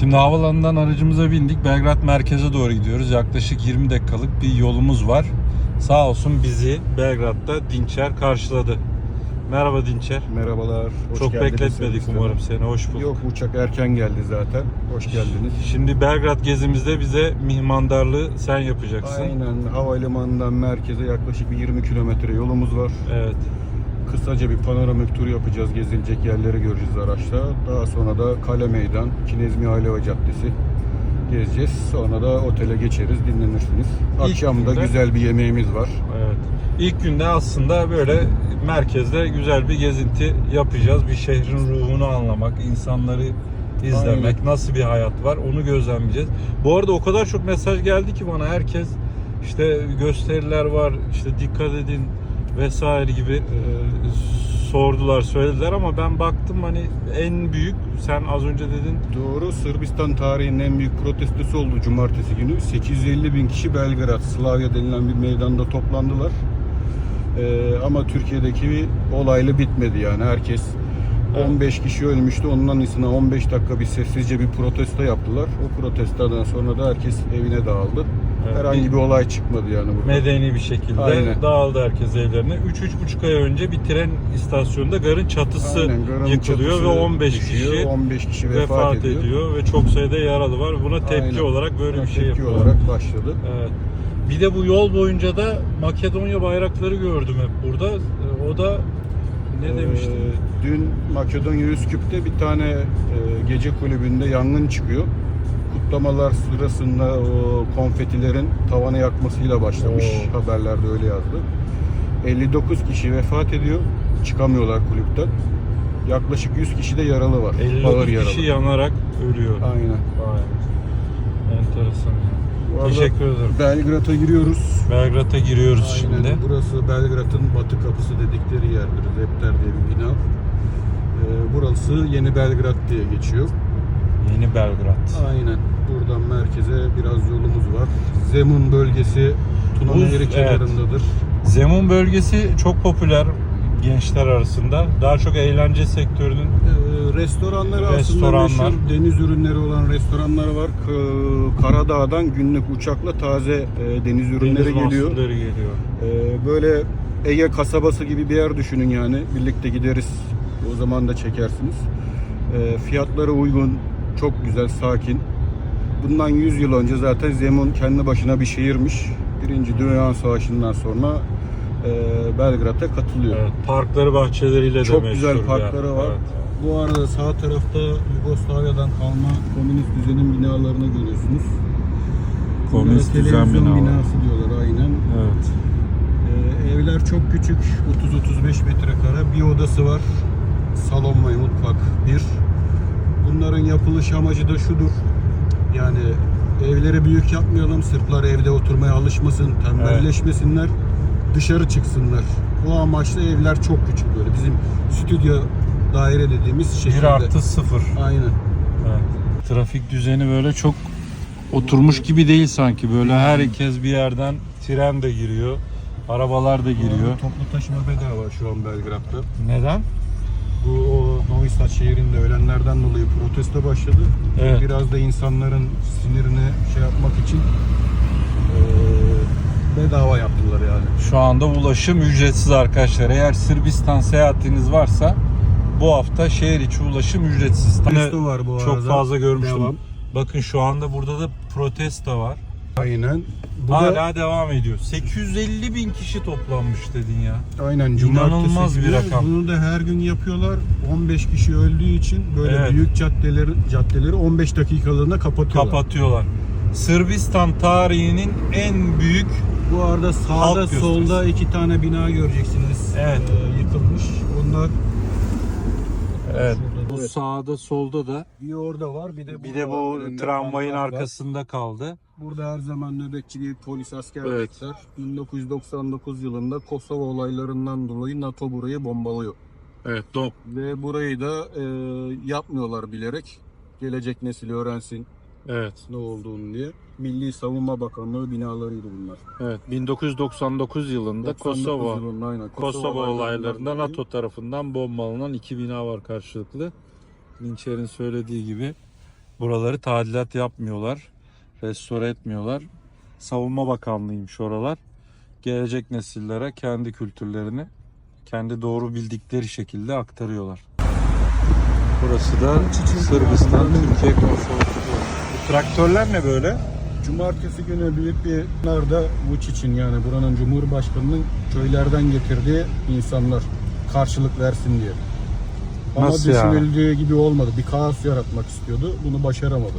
Şimdi havalanından aracımıza bindik. Belgrad merkeze doğru gidiyoruz. Yaklaşık 20 dakikalık bir yolumuz var. Sağ olsun bizi Belgrad'da Dinçer karşıladı. Merhaba Dinçer. Merhabalar. Hoş Çok geldiniz bekletmedik Sırbistan'a. umarım seni. Hoş bulduk. Yok uçak erken geldi zaten. Hoş geldiniz. Şimdi Belgrad gezimizde bize mihmandarlığı sen yapacaksın. Aynen havalimanından merkeze yaklaşık bir 20 kilometre yolumuz var. Evet. Kısaca bir panoramik tur yapacağız. Gezilecek yerleri göreceğiz araçta. Daha sonra da Kale Meydan, Kinezmi Aileva Caddesi gezeceğiz. Sonra da otele geçeriz, dinlenirsiniz. İlk Akşam da günde- güzel bir yemeğimiz var. Evet. İlk günde aslında böyle merkezde güzel bir gezinti yapacağız. Bir şehrin ruhunu anlamak, insanları izlemek, Aynen. nasıl bir hayat var onu gözlemleyeceğiz. Bu arada o kadar çok mesaj geldi ki bana herkes işte gösteriler var, işte dikkat edin vesaire gibi e, sordular, söylediler ama ben baktım hani en büyük sen az önce dedin Doğru. Sırbistan tarihinin en büyük protestosu oldu cumartesi günü. 850 bin kişi Belgrad, Slavya denilen bir meydanda toplandılar. Ee, ama Türkiye'deki olayla bitmedi yani. Herkes Evet. 15 kişi ölmüştü. Ondan iyisine 15 dakika bir sessizce bir protesto yaptılar. O protestodan sonra da herkes evine dağıldı. Herhangi bir olay çıkmadı yani burada. medeni bir şekilde Aynen. dağıldı herkes evlerine. 3-3,5 ay önce bir tren istasyonunda garın çatısı Aynen, garın yıkılıyor çatısı ve 15 düşüyor, kişi 15 kişi vefat, vefat ediyor. ediyor. ve çok sayıda yaralı var. Buna tepki Aynen. olarak böyle bir Buna şey tepki yapıyorlar. olarak başladı. Evet. Bir de bu yol boyunca da Makedonya bayrakları gördüm hep burada. Ee, O da ne Ee, demiştin? Dün Makedonya Üsküp'te bir tane e, gece kulübünde yangın çıkıyor. Kutlamalar sırasında o konfetilerin tavanı yakmasıyla başlamış. Oo. Haberlerde öyle yazdı. 59 kişi vefat ediyor. Çıkamıyorlar kulüpten. Yaklaşık 100 kişi de yaralı var. 59 Ağır yaralı. kişi yanarak ölüyor. Aynen. Vay. Enteresan. ya. Bu arada Teşekkür ederim. Belgrad'a giriyoruz. Belgrad'a giriyoruz Aynen. şimdi. Burası Belgrad'ın batı kapısı dedikleri yerdir. Zepter diye bir bina. Ee, burası Yeni Belgrad diye geçiyor. Yeni Belgrad. Aynen. Buradan merkeze biraz yolumuz var. Zemun bölgesi Tuna Bu- Nehri evet. kenarındadır. Zemun bölgesi çok popüler gençler arasında. Daha çok eğlence sektörünün Ee, restoranları aslında Restoranlar. meşhur deniz ürünleri olan restoranlar var. Karadağ'dan günlük uçakla taze e, deniz ürünleri deniz geliyor. geliyor. Ee, böyle Ege kasabası gibi bir yer düşünün yani. Birlikte gideriz. O zaman da çekersiniz. Ee, fiyatları uygun, çok güzel, sakin. Bundan 100 yıl önce zaten Zemun kendi başına bir şehirmiş. Birinci Dünya Savaşı'ndan sonra e, Belgrad'a katılıyor. Evet, parkları bahçeleriyle de Çok güzel parkları yer. var. Evet. Bu arada sağ tarafta Yugoslavya'dan kalma komünist düzenin binalarını görüyorsunuz. Komünist Bunlara düzen binaları. binası diyorlar aynen. Evet. Ee, evler çok küçük, 30-35 metrekare. Bir odası var. Salon ve mutfak bir. Yapılış amacı da şudur. Yani evleri büyük yapmayalım. Sırplar evde oturmaya alışmasın, tembelleşmesinler. Dışarı çıksınlar. O amaçla evler çok küçük böyle. Bizim stüdyo daire dediğimiz 1 şekilde. artı 0. Aynen. Evet. Trafik düzeni böyle çok oturmuş gibi değil sanki. Böyle herkes bir yerden tren de giriyor. Arabalar da giriyor. Toplu taşıma bedava şu an Belgrad'da. Neden? Bu o Novi Sad şehrinde ölenlerden dolayı protesto başladı. Evet. Biraz da insanların sinirini şey yapmak için eee, bedava yaptılar yani. Şu anda ulaşım ücretsiz arkadaşlar. Eğer Sırbistan seyahatiniz varsa bu hafta şehir içi ulaşım ücretsiz. Protesto var bu Çok arada. fazla görmüştüm. Devam. Bakın şu anda burada da protesto var. Aynen. Bu Hala da devam ediyor. 850 bin kişi toplanmış dedin ya. aynen İnanılmaz bir rakam. Bunu da her gün yapıyorlar. 15 kişi öldüğü için böyle Evet. büyük caddeleri caddeleri 15 dakikalığına kapatıyorlar. Kapatıyorlar. Sırbistan tarihinin en büyük Bu arada sağda solda iki tane bina göreceksiniz. Evet. Eee, yıkılmış. Onlar evet, bu sağda solda da bir orada var bir de bir de bu önünde tramvayın var. arkasında kaldı. Burada her zaman nöbetçi bir polis asker Evet. bekler. 1999 yılında Kosova olaylarından dolayı NATO burayı bombalıyor. Evet, dop. Ve burayı da e, yapmıyorlar bilerek. Gelecek nesil öğrensin Evet. ne olduğunu diye. Milli Savunma Bakanlığı binalarıydı bunlar. Evet, 1999 yılında 99 Kosova yılında, aynen. Kosova olaylarında dolayı. NATO tarafından bombalanan iki bina var karşılıklı. Dinçer'in söylediği gibi Buraları tadilat yapmıyorlar. Restore etmiyorlar. Savunma Bakanlığıymış oralar. Gelecek nesillere kendi kültürlerini kendi doğru bildikleri şekilde aktarıyorlar. Burası da Sırbistan Türkiye Konsolosluğu. Traktörler ne böyle? Cumartesi günü büyük bir narda Vučić'in yani buranın Cumhurbaşkanı'nın köylerden getirdiği insanlar karşılık versin diye. Ama Nasıl düşünüldüğü gibi olmadı. Bir kaos yaratmak istiyordu. Bunu başaramadı.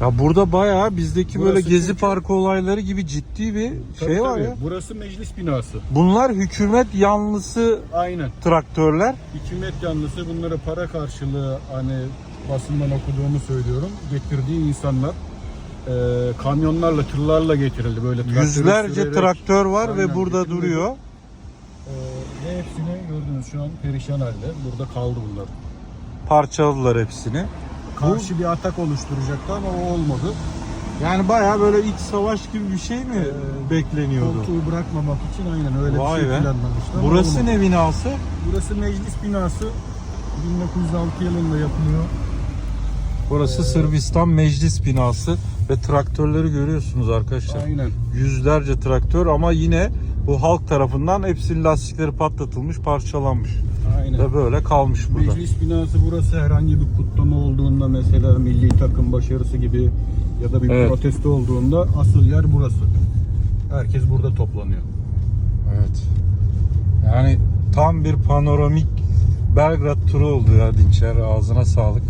Ya burada bayağı bizdeki böyle Burası gezi çünkü- parkı olayları gibi ciddi bir Tabii, şey var tabii. ya. Burası meclis binası. Bunlar hükümet yanlısı Aynen. traktörler. Hükümet yanlısı bunları para karşılığı hani basından okuduğumu söylüyorum. Getirdiği insanlar e, kamyonlarla, tırlarla getirildi böyle. Yüzlerce sürerek, traktör var ve burada bütün duruyor. e, ve hepsini gördünüz şu an perişan halde. Burada kaldı bunlar. Parçaladılar hepsini. Karşı bir atak oluşturacaktı ama o olmadı. Yani bayağı böyle iç savaş gibi bir şey mi Ee, bekleniyordu? Koltuğu bırakmamak için aynen öyle Vay bir şey be. planlamışlar. Burası ne binası? Burası meclis binası. 1906 yılında yapılıyor. Burası Sırbistan Meclis binası ve traktörleri görüyorsunuz arkadaşlar. Aynen. Yüzlerce traktör ama yine bu halk tarafından hepsinin lastikleri patlatılmış, parçalanmış Aynen. ve böyle kalmış burada. Meclis binası burası herhangi bir kutlama olduğunda mesela milli takım başarısı gibi ya da bir Evet. protesto olduğunda asıl yer burası. Herkes burada toplanıyor. Evet. Yani tam bir panoramik Belgrad turu oldu ya Dinçer. Ağzına sağlık.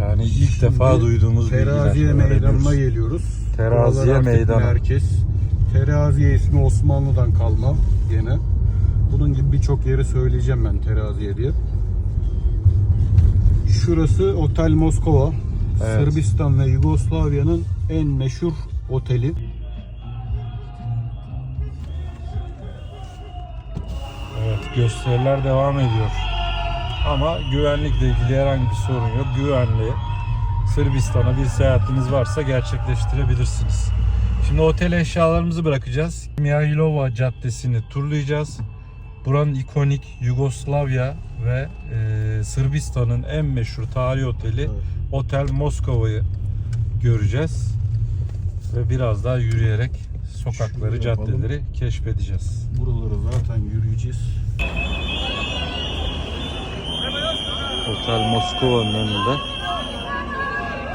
Yani ilk Şimdi defa duyduğumuz Teraziye meydanına geliyoruz. Teraziye meydanı. Merkez. Teraziye ismi Osmanlı'dan kalma gene. Bunun gibi birçok yeri söyleyeceğim ben teraziye diye. Şurası Otel Moskova. Evet. Sırbistan ve Yugoslavya'nın en meşhur oteli. Evet gösteriler devam ediyor. Ama güvenlikle ilgili herhangi bir sorun yok. Güvenli. Sırbistan'a bir seyahatiniz varsa gerçekleştirebilirsiniz. Şimdi otel eşyalarımızı bırakacağız. Mihailova Caddesi'ni turlayacağız. Buranın ikonik Yugoslavya ve e, Sırbistan'ın en meşhur tarihi oteli Evet. Otel Moskova'yı göreceğiz. Ve biraz daha yürüyerek sokakları, yapalım. caddeleri keşfedeceğiz. Buraları zaten yürüyeceğiz. Otel Moskova'nın önünde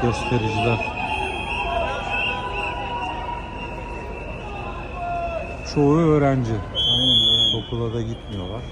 göstericiler. Çoğu öğrenci. Aynen. Okula da gitmiyorlar.